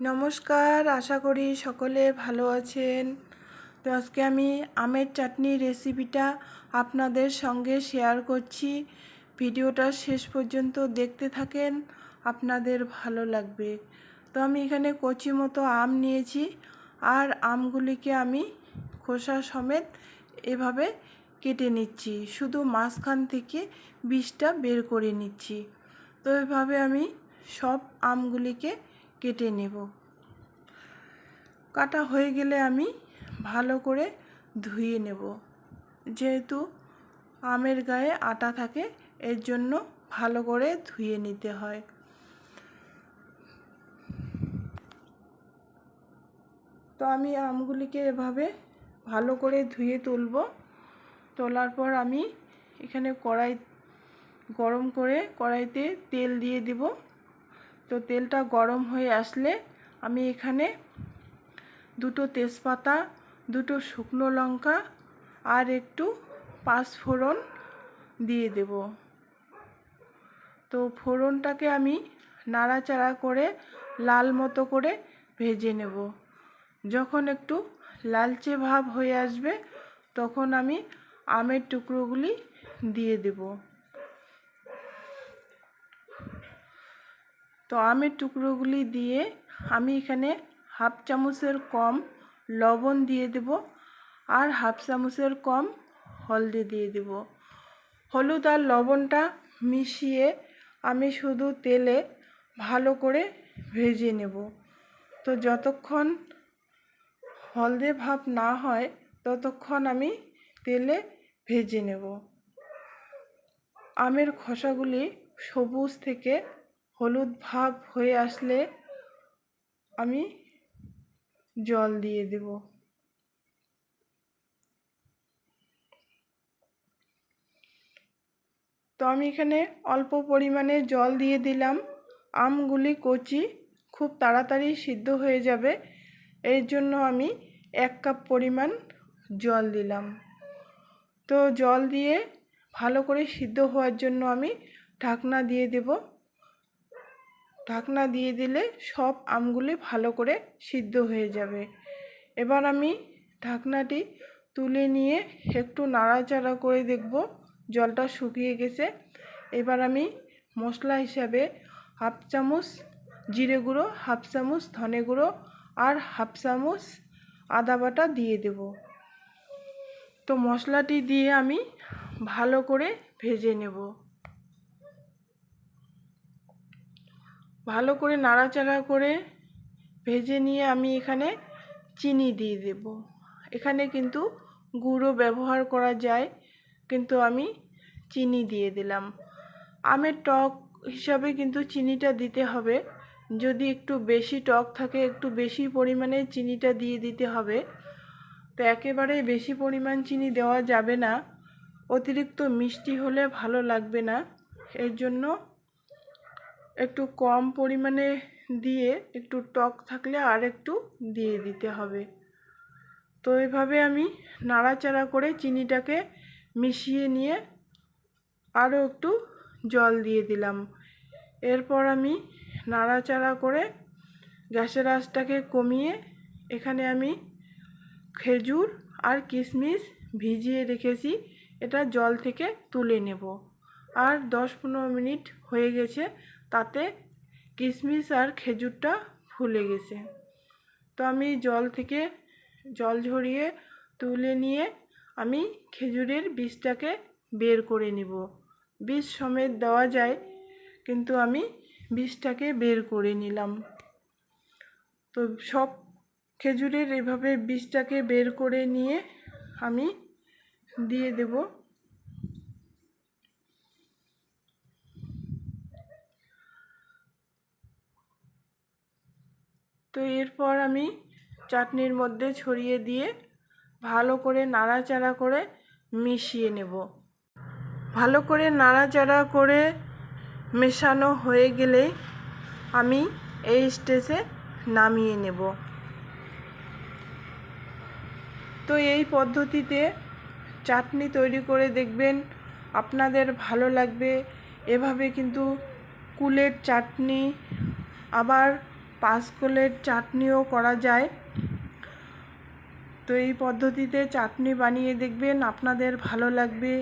নমস্কার, আশা করি সকলে ভালো আছেন। তো আজকে আমি আমের চাটনি রেসিপিটা আপনাদের সঙ্গে শেয়ার করছি। ভিডিওটা শেষ পর্যন্ত দেখতে থাকেন, আপনাদের ভালো লাগবে। তো আমি এখানে কচি মতো আম নিয়েছি, আর আমগুলিকে আমি খোসা সমেত এভাবে কেটে নিচ্ছি। শুধু মাঝখান থেকে বিষটা বের করে নিচ্ছি। তো এভাবে আমি সব আমগুলিকে কেটে নেব। কাটা হয়ে গেলে আমি ভালো করে ধুয়ে নেব। যেহেতু আমের গায়ে আটা থাকে, এর জন্য ভালো করে ধুয়ে নিতে হয়। তো আমি আমগুলিকে এভাবে ভালো করে ধুয়ে তুলব। তোলার পর আমি এখানে কড়াই, গরম করে কড়াইতে তেল দিয়ে দিব। তো তেলটা গরম হয়ে আসলে আমি এখানে দুটো তেজপাতা, দুটো শুকনো লঙ্কা আর একটু পাঁচফোড়ন দিয়ে দেব। তো ফোড়নটাকে আমি নাড়াচাড়া করে লাল মতো করে ভেজে নেব। যখন একটু লালচে ভাব হয়ে আসবে, তখন আমি আমের টুকরোগুলি দিয়ে দেবো। তো আমের টুকরোগুলি দিয়ে আমি এখানে হাফ চামচের কম লবণ দিয়ে দেব আর হাফ চামচের কম হলদি দিয়ে দেব। হলুদ আর লবণটা মিশিয়ে আমি শুধু তেলে ভালো করে ভেজে নেব। তো যতক্ষণ হলদে ভাব না হয়, ততক্ষণ আমি তেলে ভেজে নেব। আমের খোসাগুলি সবুজ থেকে হলুদ ভাব হয়ে আসলে আমি জল দিয়ে দেব। তো আমি এখানে অল্প পরিমাণে জল দিয়ে দিলাম। আমগুলি কচি, খুব তাড়াতাড়ি সিদ্ধ হয়ে যাবে। এর জন্য আমি এক কাপ পরিমাণ জল দিলাম। তো জল দিয়ে ভালো করে সিদ্ধ হওয়ার জন্য আমি ঢাকনা দিয়ে দেবো। ঢাকনা দিয়ে দিলে সব আমগুলি ভালো করে সিদ্ধ হয়ে যাবে। এবার আমি ঢাকনাটি তুলে নিয়ে একটু নাড়াচাড়া করে দেখব, জলটা শুকিয়ে গেছে। এবার আমি মশলা হিসাবে হাফ চামচ জিরে গুঁড়ো, হাফ চামচ ধনে গুঁড়ো আর হাফ চামচ আদা বাটা দিয়ে দেব। তো মশলাটি দিয়ে আমি ভালো করে ভেজে নেব। ভালো করে নাড়াচাড়া করে ভেজে নিয়ে আমি এখানে চিনি দিয়ে দেব। এখানে কিন্তু গুঁড়ো ব্যবহার করা যায়, কিন্তু আমি চিনি দিয়ে দিলাম। আমের টক হিসাবে কিন্তু চিনিটা দিতে হবে। যদি একটু বেশি টক থাকে, একটু বেশি পরিমাণে চিনিটা দিয়ে দিতে হবে। তো একেবারে বেশি পরিমাণ চিনি দেওয়া যাবে না। অতিরিক্ত মিষ্টি হলে ভালো লাগবে না। এর জন্য একটু কম পরিমাণে দিয়ে একটু টক থাকলে আর একটু দিয়ে দিতে হবে। তো এভাবে আমি নাড়াচাড়া করে চিনিটাকে মিশিয়ে নিয়ে আরও একটু জল দিয়ে দিলাম। এরপর আমি নাড়াচাড়া করে গ্যাসের আঁচটাকে কমিয়ে এখানে আমি খেজুর আর কিশমিশ ভিজিয়ে রেখেছি, এটা জল থেকে তুলে নেব। আর দশ পনেরো মিনিট হয়ে গেছে তাতে কিশমিশ আর খেজুরটা ফুলে গেছে। তো আমি জল থেকে জল ঝরিয়ে তুলে নিয়ে আমি খেজুরের বীজটাকে বের করে নিব। বীজ সমেত দেওয়া যায়, কিন্তু আমি বীজটাকে বের করে নিলাম। তো সব খেজুরের এভাবে বীজটাকে বের করে নিয়ে আমি দিয়ে দেবো। তো এরপর আমি চাটনির মধ্যে ছড়িয়ে দিয়ে ভালো করে নাড়াচাড়া করে মিশিয়ে নেব। ভালো করে নাড়াচাড়া করে মেশানো হয়ে গেলে আমি এই স্টেজে নামিয়ে নেব। তো এই পদ্ধতিতে চাটনি তৈরি করে দেখবেন আপনাদের ভালো লাগবে। এভাবে কিন্তু কুলের চাটনি আবার পাঁচকোলের চাটনিও করা যায়। তো এই পদ্ধতিতে চাটনি বানিয়ে দেখবেন, আপনাদের ভালো লাগবে।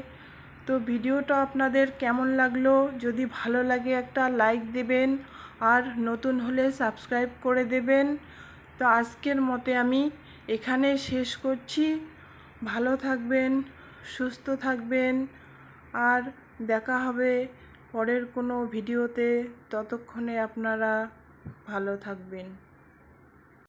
তো ভিডিওটা আপনাদের কেমন লাগল? যদি ভালো লাগে একটা লাইক দেবেন, আর নতুন হলে সাবস্ক্রাইব করে দেবেন। তো আজকের মতে আমি এখানে শেষ করছি। ভালো থাকবেন, সুস্থ থাকবেন, আর দেখা হবে পরের কোনো ভিডিওতে। ততক্ষণে আপনারা ভালো থাকবেন।